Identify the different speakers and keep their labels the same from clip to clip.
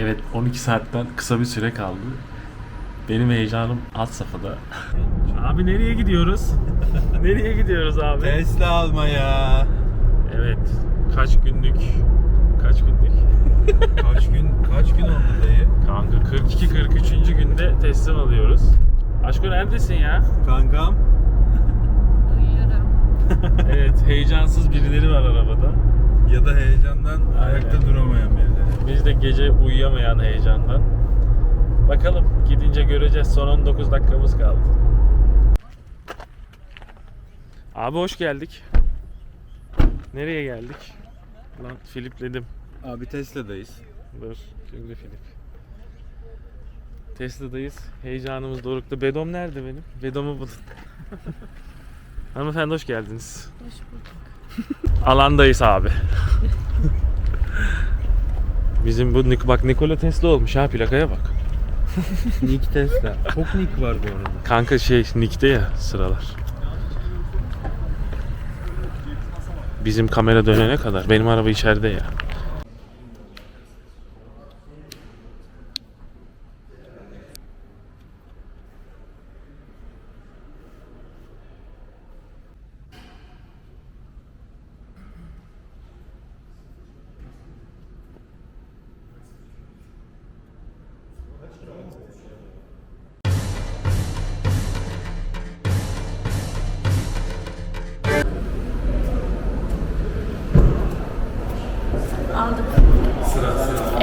Speaker 1: Evet 12 saatten kısa bir süre kaldı. Benim heyecanım alt safhada. Abi nereye gidiyoruz? nereye gidiyoruz abi?
Speaker 2: Tesla almaya.
Speaker 1: Evet. Kaç günlük? Kaç günlük?
Speaker 2: Kaç gün kaç gün oldu dayı?
Speaker 1: Kanka 42-43. günde teslim alıyoruz. Aşko neredesin ya?
Speaker 2: Kankam.
Speaker 3: Uyuyorum.
Speaker 1: Evet heyecansız birileri var arabada.
Speaker 2: Ya da heyecandan ayakta duramayan birileri.
Speaker 1: Biz de gece uyuyamayan heyecandan. Bakalım gidince göreceğiz. Son 19 dakikamız kaldı. Abi hoş geldik. Nereye geldik? Lan Filipledim.
Speaker 2: Abi Tesla'dayız.
Speaker 1: Dur şimdi Filip. Tesla'dayız. Heyecanımız dorukta. Bedom nerede benim? Bedom'u bulun. Hanımefendi hoş geldiniz.
Speaker 3: Hoş bulduk.
Speaker 1: Alandayız abi. Bizim bu Nik- bak Nikola Tesla olmuş ha plakaya bak.
Speaker 2: Nick Tesla. Çok Nick var bu arada.
Speaker 1: Kanka şey Nick'te ya sıralar. Bizim kamera dönene kadar benim araba içeride ya.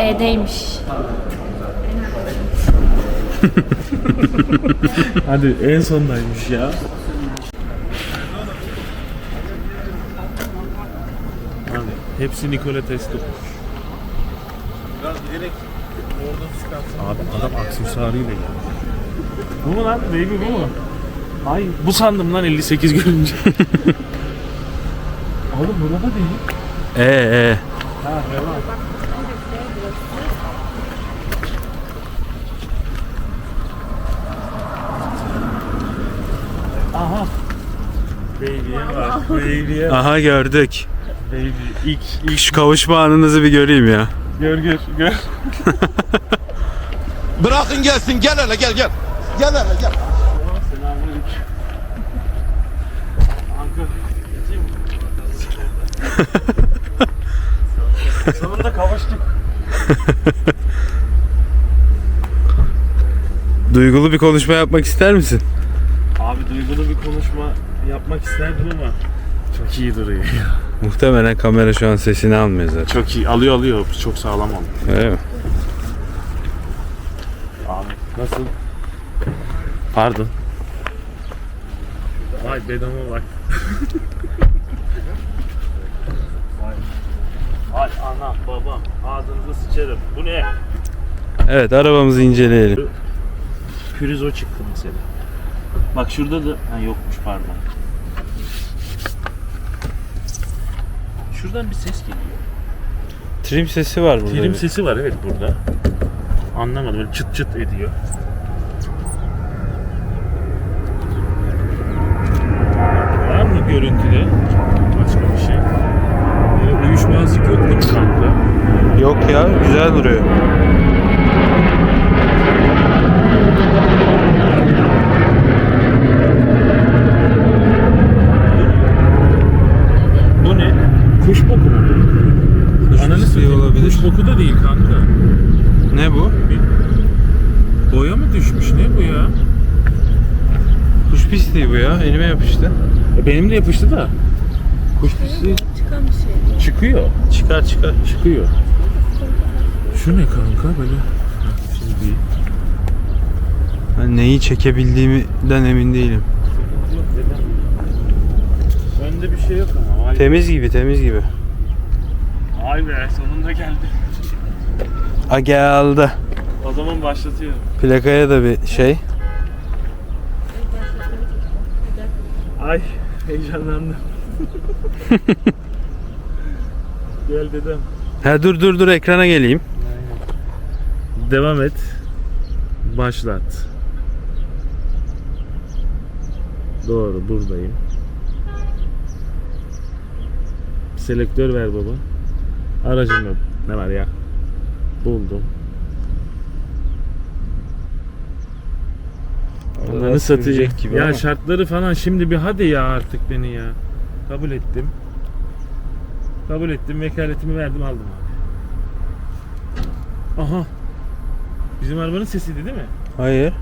Speaker 3: E'deymiş.
Speaker 1: Hadi en sondaymış ya. Abi hepsi Nikola Tesla.
Speaker 2: Biraz bilerek oradan çıkartsın.
Speaker 1: Abi adam aksesuarıyla ya. Bu mu lan? Baby bu mu? Ay bu sandım lan 58 görünce. Oğlum burada değil.
Speaker 2: Ee ee.
Speaker 1: Ha devam. Aha. Baby'ye bak. Baby'ye bak.
Speaker 2: Aha gördük.
Speaker 1: Baby. İlk, ilk
Speaker 2: Şu kavuşma anınızı bir göreyim ya.
Speaker 1: gör gör gör.
Speaker 4: Bırakın gelsin gel hele gel gel. Gel hele gel.
Speaker 1: Sonunda kavuştuk.
Speaker 2: Duygulu bir konuşma yapmak ister misin?
Speaker 1: Duygulu bir konuşma yapmak isterdim ama çok iyi duruyor.
Speaker 2: Muhtemelen kamera şu an sesini almıyor zaten.
Speaker 1: Çok iyi. Alıyor alıyor. Çok sağlam oldu.
Speaker 2: Öyle mi?
Speaker 1: Abi nasıl? Pardon. Vay bedama bak. Vay. Vay anam babam ağzınıza sıçarım. Bu ne?
Speaker 2: Evet arabamızı inceleyelim.
Speaker 1: Pürüzo çıktı mesela. Bak şurada da ha, yokmuş pardon. Şuradan bir ses geliyor.
Speaker 2: Trim sesi var burada.
Speaker 1: Trim sesi var evet burada. Anlamadım böyle çıt çıt ediyor. Var mı görüntüde başka bir şey? Böyle uyuşmazlık yok mi kanka?
Speaker 2: Yok ya güzel duruyor.
Speaker 1: Bu ne? Kuş boku mu bu?
Speaker 2: Kuş
Speaker 1: Ananı
Speaker 2: pisliği
Speaker 1: satayım,
Speaker 2: olabilir.
Speaker 1: Kuş boku da değil kanka.
Speaker 2: Ne bu?
Speaker 1: Bir boya mı düşmüş ne bu ya?
Speaker 2: Kuş pisliği bu ya. Elime yapıştı.
Speaker 1: E, Benim de yapıştı da. Kuş pisliği
Speaker 3: Çıkan bir şey.
Speaker 1: çıkıyor.
Speaker 2: Çıkar çıkar.
Speaker 1: Çıkıyor. Şu ne kanka böyle? Ha, Şimdi
Speaker 2: Ben neyi çekebildiğimden emin değilim.
Speaker 1: Yok. Önde bir şey yok ama. Vay,
Speaker 2: Temiz gibi temiz gibi.
Speaker 1: vay be sonunda geldi.
Speaker 2: A geldi.
Speaker 1: O zaman başlatıyorum.
Speaker 2: Plakaya da bir şey.
Speaker 1: Ay heyecanlandım. Gel dedem.
Speaker 2: Ha dur dur dur ekrana geleyim.
Speaker 1: Devam et. Başlat. Doğru buradayım. Selektör ver baba. Aracım yok. Ne var ya? Buldum. Onları satacak
Speaker 2: gibi
Speaker 1: Ya
Speaker 2: ama.
Speaker 1: şartları falan şimdi bir hadi ya artık beni ya. Kabul ettim. Kabul ettim. Vekaletimi verdim aldım abi. Aha. Bizim arabanın sesiydi değil mi?
Speaker 2: Hayır.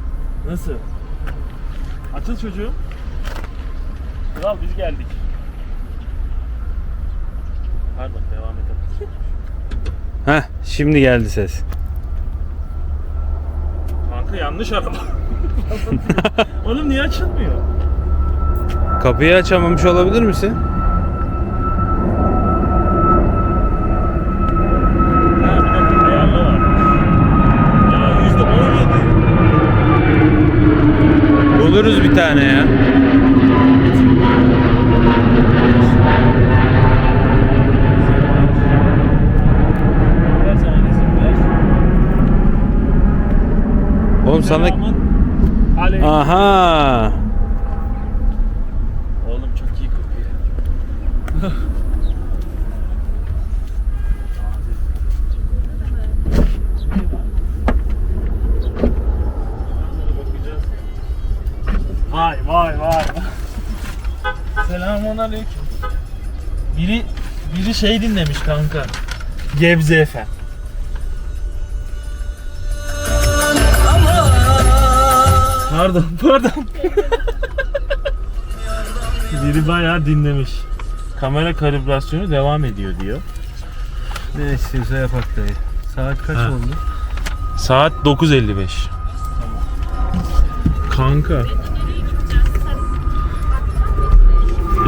Speaker 1: Nasıl? Açıl çocuğum. Kral biz geldik. Pardon devam edelim.
Speaker 2: Heh şimdi geldi ses.
Speaker 1: Kanka yanlış araba. Oğlum niye açılmıyor?
Speaker 2: Kapıyı açamamış olabilir misin?
Speaker 1: Ha bir dakika ayarla var. Ya yüzde on yedi.
Speaker 2: Buluruz bir tane ya.
Speaker 1: İzin ver.
Speaker 2: Oğlum sana...
Speaker 1: Aleyküm.
Speaker 2: Aha.
Speaker 1: Oğlum çok iyi kokuyor. Vay vay vay. Selamun aleyküm. Biri biri şey dinlemiş kanka. Gebze Efe. Pardon, pardon. Biri bayağı dinlemiş. Kamera kalibrasyonu devam ediyor diyor.
Speaker 2: Ne istiyorsa yapak dayı. Saat kaç
Speaker 1: Ha.
Speaker 2: oldu?
Speaker 1: Saat 9.55. Kanka.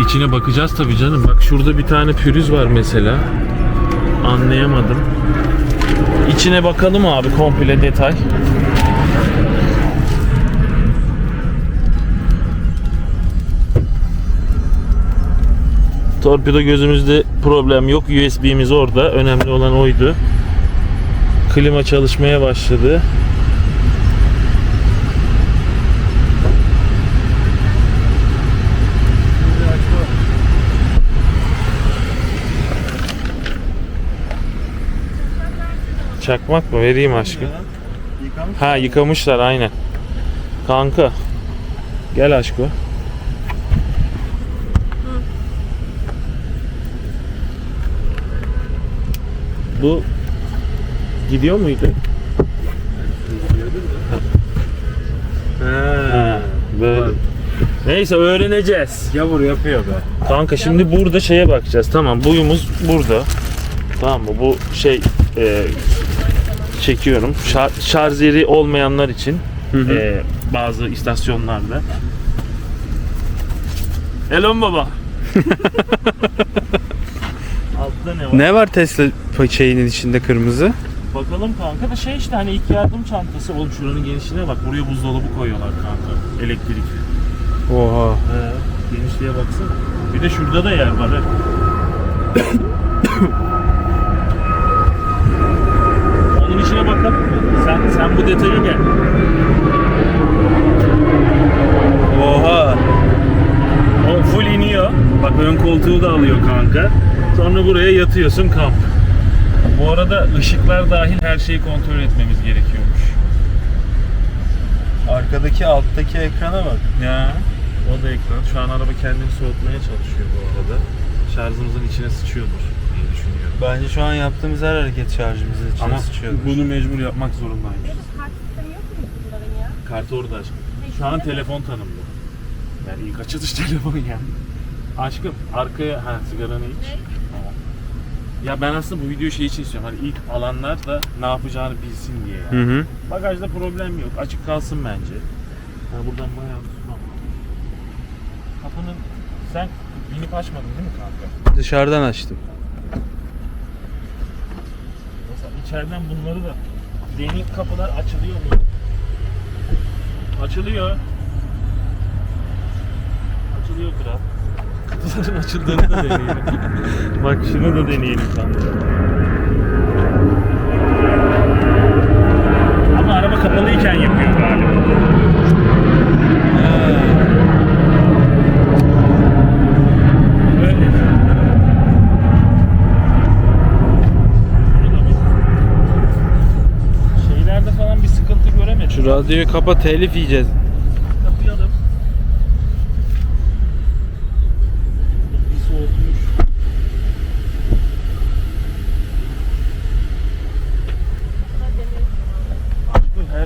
Speaker 1: İçine bakacağız tabii canım. Bak şurada bir tane pürüz var mesela. Anlayamadım. İçine bakalım abi komple detay. Torpido gözümüzde problem yok. USB'miz orada. Önemli olan oydu. Klima çalışmaya başladı. Çakmak mı? Vereyim aşkım. Ha yıkamışlar aynen. Kanka. Gel aşkım. Bu gidiyor muydu? Ha, böyle. Neyse öğreneceğiz.
Speaker 2: Yavur yapıyor be.
Speaker 1: Kanka şimdi burada şeye bakacağız. Tamam buyumuz burada. Tamam mı? Bu şey e, çekiyorum. Şar- şarj yeri olmayanlar için
Speaker 2: hı.
Speaker 1: e, bazı istasyonlarda. Elon baba. Altta ne var?
Speaker 2: Ne var Tesla şeyinin içinde kırmızı?
Speaker 1: Bakalım kanka da şey işte hani ilk yardım çantası. Oğlum şuranın genişliğine bak. Buraya buzdolabı koyuyorlar kanka. Elektrikli.
Speaker 2: Oha.
Speaker 1: He, genişliğe baksana. Bir de şurada da yer var. Onun içine bakalım mı? Sen, sen bu detaya gel.
Speaker 2: Oha.
Speaker 1: O full iniyor. Bak ön koltuğu da alıyor kanka. Buraya yatıyorsun kamp. Bu arada ışıklar dahil her şeyi kontrol etmemiz gerekiyormuş.
Speaker 2: Arkadaki alttaki ekrana bak.
Speaker 1: Ya o da ekran. Şu an araba kendini soğutmaya çalışıyor bu arada. Şarjımızın içine sıçıyordur diye düşünüyorum.
Speaker 2: Bence şu an yaptığımız her hareket şarjımızın içine
Speaker 1: Ama
Speaker 2: sıçıyordur.
Speaker 1: bunu mecbur yapmak zorundayız. Kartı orada aşkım. Şu an telefon tanımlı. Yani ilk açılış telefon yani. Aşkım arkaya ha sigaranı iç. Ya ben aslında bu videoyu şey için istiyorum. Hani ilk alanlar da ne yapacağını bilsin diye. Yani.
Speaker 2: Hı hı.
Speaker 1: Bagajda problem yok. Açık kalsın bence. Ha, buradan bayağı tutmam. Kapının sen binip açmadın değil mi kanka?
Speaker 2: Dışarıdan açtım.
Speaker 1: Mesela içeriden bunları da deneyim kapılar açılıyor mu? Açılıyor. Açılıyor kral. Kapıların açıldığını da deneyelim. Bak şunu da deneyelim kanka. Ama araba kapalıyken yapıyor galiba. Öyle. Bunu da bir- Şeylerde falan bir sıkıntı göremedim.
Speaker 2: Şu radyoyu kapa telif yiyeceğiz.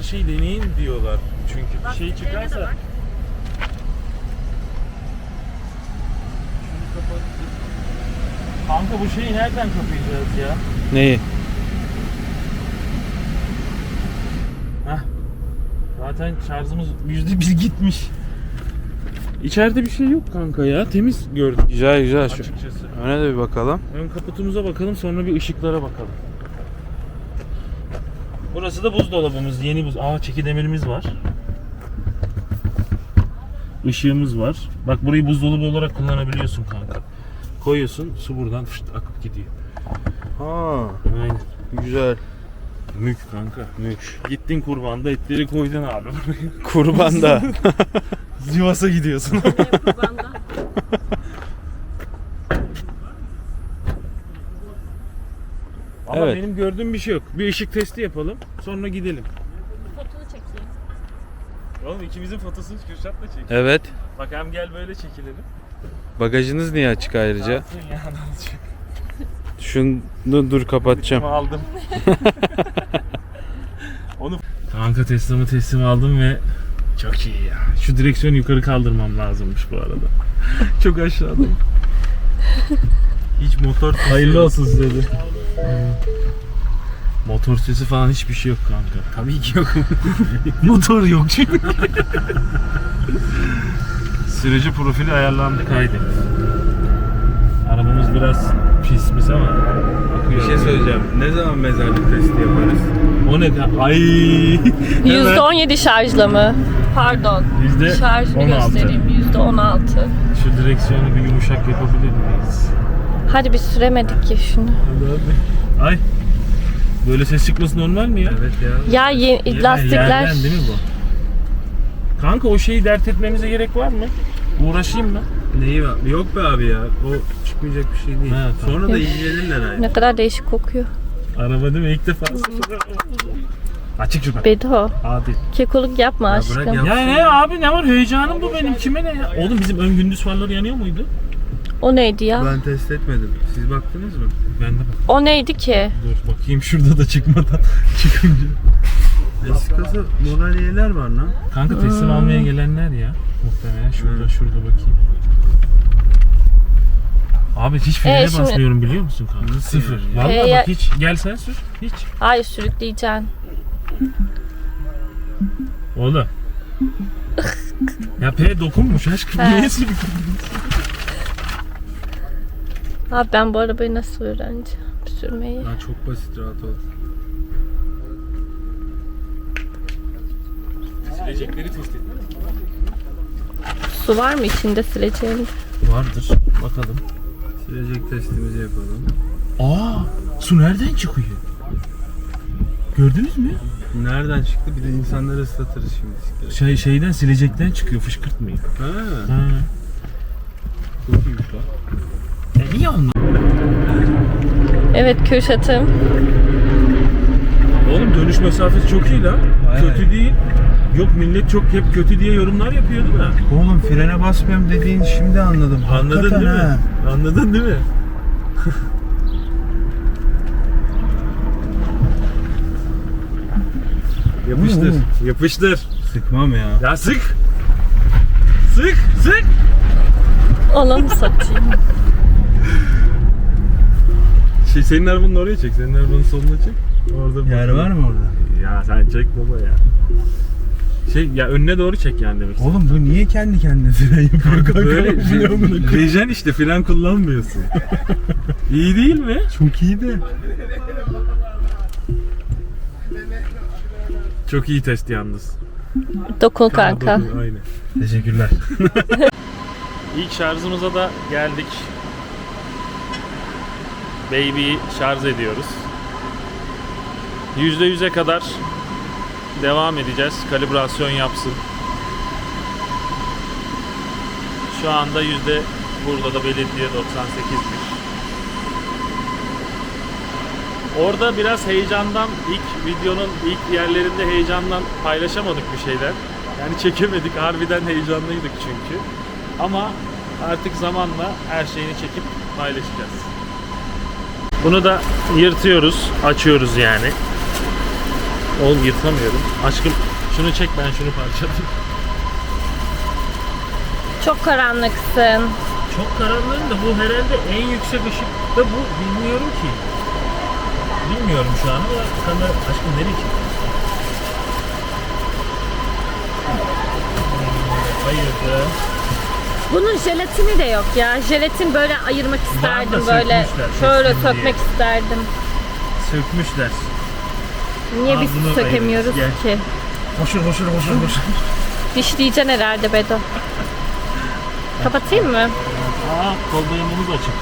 Speaker 1: Her şeyi deneyin diyorlar. Çünkü bir şey çıkarsa...
Speaker 3: bak.
Speaker 1: Şunu kapat. Kanka bu şeyi nereden kapayacağız ya?
Speaker 2: Neyi?
Speaker 1: Heh. Zaten şarjımız yüzde bir gitmiş. İçeride bir şey yok kanka ya. Temiz gördük
Speaker 2: Güzel güzel şu.
Speaker 1: açıkçası.
Speaker 2: Öne de bir bakalım.
Speaker 1: Ön kaputumuza bakalım sonra bir ışıklara bakalım. Burası da buzdolabımız. Yeni buz. Aa çeki demirimiz var. Işığımız var. Bak burayı buzdolabı olarak kullanabiliyorsun kanka. Koyuyorsun su buradan fışt akıp gidiyor.
Speaker 2: Ha,
Speaker 1: Aynen.
Speaker 2: güzel.
Speaker 1: Mük kanka mük. Gittin kurbanda etleri koydun abi buraya.
Speaker 2: Kurban da.
Speaker 1: Sivas'a gidiyorsun.
Speaker 3: Kurbanda.
Speaker 1: Ama
Speaker 2: Evet.
Speaker 1: benim gördüğüm bir şey yok. Bir ışık testi yapalım. Sonra gidelim.
Speaker 3: Fotonu çekeyim.
Speaker 1: Oğlum ikimizin fotosunu Kürşat'la çek.
Speaker 2: evet.
Speaker 1: Bak hem gel böyle çekilelim.
Speaker 2: Bagajınız niye açık ayrıca?
Speaker 1: Yapsın ya, ne olacak?
Speaker 2: Şunu dur kapatacağım.
Speaker 1: Teslim aldım. Onu Kanka teslim'i teslim aldım ve çok iyi ya. Şu direksiyonu yukarı kaldırmam lazımmış bu arada. çok aşağıda. Hiç motor Hayırlı olsun size de. Motor sesi falan hiçbir şey yok kanka. Tabii ki yok. motor yok çünkü. Sürücü profili ayarlandı kaydı. Arabamız biraz pismiş ama
Speaker 2: Bir şey söyleyeceğim. Ne zaman mezarlık testi yaparız?
Speaker 1: O ne ka- Ay.
Speaker 3: %17 şarjla mı? Pardon.
Speaker 1: Yüzde
Speaker 3: Şarjını
Speaker 1: 16.
Speaker 3: göstereyim. %16.
Speaker 1: Şu direksiyonu bir yumuşak yapabilir miyiz?
Speaker 3: Hadi biz süremedik ki şunu.
Speaker 1: Hadi hadi. Ay. Böyle ses çıkması normal mi ya?
Speaker 2: Evet ya.
Speaker 3: Ya ye-
Speaker 1: Yerden-
Speaker 3: lastikler
Speaker 1: Yerden değil mi bu? Kanka o şeyi dert etmemize gerek var mı? Uğraşayım mı?
Speaker 2: Neyi var? Yok be abi ya. O çıkmayacak bir şey değil.
Speaker 1: Ha, tamam.
Speaker 2: Sonra da ilgilenirler aynı.
Speaker 3: ne kadar değişik kokuyor.
Speaker 1: Araba değil mi? İlk defa. Açık şuradan.
Speaker 3: Bedo.
Speaker 1: Hadi.
Speaker 3: Kekoluk yapma
Speaker 2: Ya bırak
Speaker 3: aşkım.
Speaker 2: ya.
Speaker 1: Ya ne abi ne var heyecanım bu benim kime ne ya? Oğlum bizim ön gündüz farları yanıyor muydu?
Speaker 3: O neydi ya?
Speaker 2: Ben test etmedim. Siz baktınız mı?
Speaker 1: Ben de bak.
Speaker 3: O neydi ki?
Speaker 1: Dur bakayım şurada da çıkmadan çıkınca.
Speaker 2: Eski kasa modeliyeler var lan.
Speaker 1: Kanka teslim almaya gelenler ya. Muhtemelen şurada
Speaker 2: Hı.
Speaker 1: şurada bakayım. Abi hiç frene
Speaker 3: Ee, şimdi-
Speaker 1: basmıyorum biliyor musun kanka? Sıfır. Vallahi
Speaker 3: ya-
Speaker 1: bak hiç gel sen sür. Hiç.
Speaker 3: Hayır sürükleyeceksin.
Speaker 1: Oğlum. ya P dokunmuş aşkım.
Speaker 3: He.
Speaker 1: Niye sürüyorsun?
Speaker 3: Abi ben bu arabayı nasıl öğreneceğim sürmeyi?
Speaker 2: Lan çok basit rahat ol.
Speaker 1: Silecekleri test et.
Speaker 3: Su var mı içinde sileceğin?
Speaker 1: Vardır. Bakalım.
Speaker 2: Silecek testimizi yapalım.
Speaker 1: Aa, su nereden çıkıyor? Gördünüz mü?
Speaker 2: Nereden çıktı? Bir de insanları ıslatırız şimdi.
Speaker 1: Şey şeyden silecekten çıkıyor fışkırtmayın.
Speaker 2: Ha,
Speaker 1: Ha.
Speaker 2: çok iyiymiş lan.
Speaker 1: E niye onlar?
Speaker 3: Evet Kürşat'ım.
Speaker 1: Oğlum dönüş mesafesi çok iyi lan.
Speaker 2: Bayağı
Speaker 1: Kötü değil. Yok millet çok hep kötü diye yorumlar yapıyordu da.
Speaker 2: Oğlum frene basmıyorum dediğin şimdi anladım.
Speaker 1: Anladın
Speaker 2: Hakikaten
Speaker 1: değil mi?
Speaker 2: ha.
Speaker 1: Anladın değil mi? yapıştır.
Speaker 2: oğlum?
Speaker 1: Yapıştır.
Speaker 2: Sıkmam ya.
Speaker 1: Ya sık. Sık, sık.
Speaker 3: Ananı satayım.
Speaker 1: Şey senin arabanın oraya çek. Senin arabanın soluna çek. Orada
Speaker 2: Yer
Speaker 1: bakalım.
Speaker 2: var mı orada?
Speaker 1: Ya sen çek baba ya. Şey ya önüne doğru çek yani demek. istedim.
Speaker 2: Oğlum bu niye kendi kendine fren yapıyor kanka?
Speaker 1: Böyle? Rejen işte fren kullanmıyorsun. İyi değil mi?
Speaker 2: Çok iyi de.
Speaker 1: Çok iyi test yalnız.
Speaker 3: Dokun kanka.
Speaker 1: Aynen.
Speaker 2: Teşekkürler.
Speaker 1: İlk şarjımıza da geldik. Baby'yi şarj ediyoruz. %100'e kadar devam edeceğiz. Kalibrasyon yapsın. Şu anda yüzde burada da belirtiye 98'miş. Orada biraz heyecandan ilk videonun ilk yerlerinde heyecandan paylaşamadık bir şeyler. Yani çekemedik. Harbiden heyecanlıydık çünkü. Ama artık zamanla her şeyini çekip paylaşacağız. Bunu da yırtıyoruz, açıyoruz yani. Oğlum yırtamıyorum. Aşkım şunu çek ben şunu parçalayayım.
Speaker 3: Çok karanlıksın.
Speaker 1: Çok karanlığın da bu herhalde en yüksek ışık da bu bilmiyorum ki. Bilmiyorum şu an ama kamera aşkım nereye? Hmm, Hayırdır?
Speaker 3: Bunun jelatini de yok ya. Jelatin böyle ayırmak isterdim böyle.
Speaker 1: sökmüşler,
Speaker 3: Şöyle
Speaker 1: söksün diye.
Speaker 3: sökmek isterdim.
Speaker 1: Sökmüşler.
Speaker 3: Niye biz
Speaker 1: bunu
Speaker 3: sökemiyoruz
Speaker 1: ayırırız,
Speaker 3: ki?
Speaker 1: Hoşur hoşur hoşur hoşur.
Speaker 3: Dişleyeceksin herhalde Bedo. Kapatayım mı?
Speaker 1: Aa kol dayanımız açık.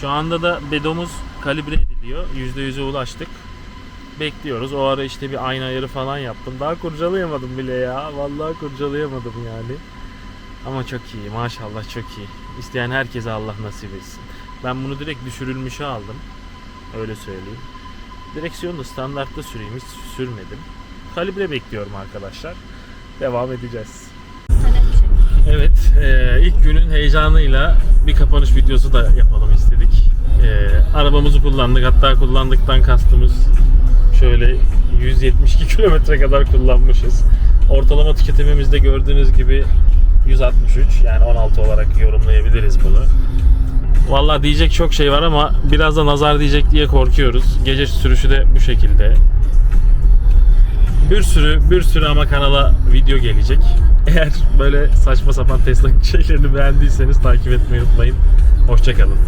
Speaker 1: Şu anda da bedomuz kalibre ediliyor. %100'e ulaştık. Bekliyoruz. O ara işte bir ayna ayarı falan yaptım. Daha kurcalayamadım bile ya. Vallahi kurcalayamadım yani. Ama çok iyi. Maşallah çok iyi. İsteyen herkese Allah nasip etsin. Ben bunu direkt düşürülmüşe aldım. Öyle söyleyeyim. Direksiyonu da standartta süreyim. Hiç sürmedim. Kalibre bekliyorum arkadaşlar. Devam edeceğiz. Evet, e, ilk günün heyecanıyla bir kapanış videosu da yapalım istedik. E, arabamızı kullandık, hatta kullandıktan kastımız şöyle 172 kilometre kadar kullanmışız. Ortalama tüketimimizde gördüğünüz gibi 163, yani 16 olarak yorumlayabiliriz bunu. Vallahi diyecek çok şey var ama biraz da nazar diyecek diye korkuyoruz. Gece sürüşü de bu şekilde. Bir sürü bir sürü ama kanala video gelecek. Eğer böyle saçma sapan Tesla şeylerini beğendiyseniz takip etmeyi unutmayın. Hoşçakalın.